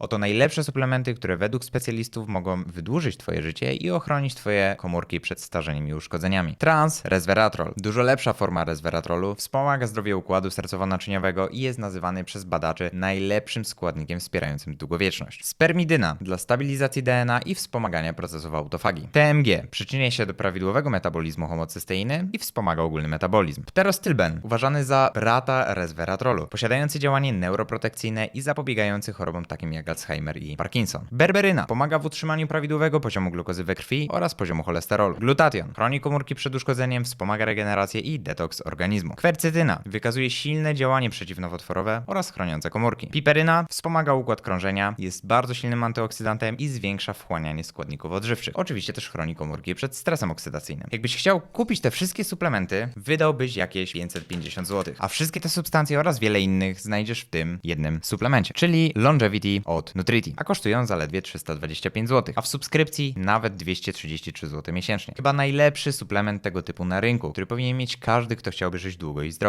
Oto najlepsze suplementy, które według specjalistów mogą wydłużyć Twoje życie i ochronić Twoje komórki przed starzeniem i uszkodzeniami. Trans resveratrol. Dużo lepsza forma resveratrolu wspomaga zdrowie układu sercowo-naczyniowego i jest nazywany przez badaczy najlepszym składnikiem wspierającym długowieczność. Spermidyna dla stabilizacji DNA i wspomagania procesów autofagii. TMG przyczynia się do prawidłowego metabolizmu homocysteiny i wspomaga ogólny metabolizm. Pterostylben uważany za brata resveratrolu, posiadający działanie neuroprotekcyjne i zapobiegający chorobom takim jak Alzheimer i Parkinson. Berberyna pomaga w utrzymaniu prawidłowego poziomu glukozy we krwi oraz poziomu cholesterolu. Glutation chroni komórki przed uszkodzeniem, wspomaga regenerację i detoks organizmu. Kwercytyna wykazuje silne działanie przeciwnowotworowe oraz chroniące komórki. Piperyna wspomaga układ krążenia, jest bardzo silnym antyoksydantem i zwiększa wchłanianie składników odżywczych. Oczywiście też chroni komórki przed stresem oksydacyjnym. Jakbyś chciał kupić te wszystkie suplementy, wydałbyś jakieś 550 zł. A wszystkie te substancje oraz wiele innych znajdziesz w tym jednym suplemencie, czyli Longevity Nutriti. A kosztują zaledwie 325 zł. A w subskrypcji nawet 233 zł miesięcznie. Chyba najlepszy suplement tego typu na rynku, który powinien mieć każdy, kto chciałby żyć długo i zdrowo.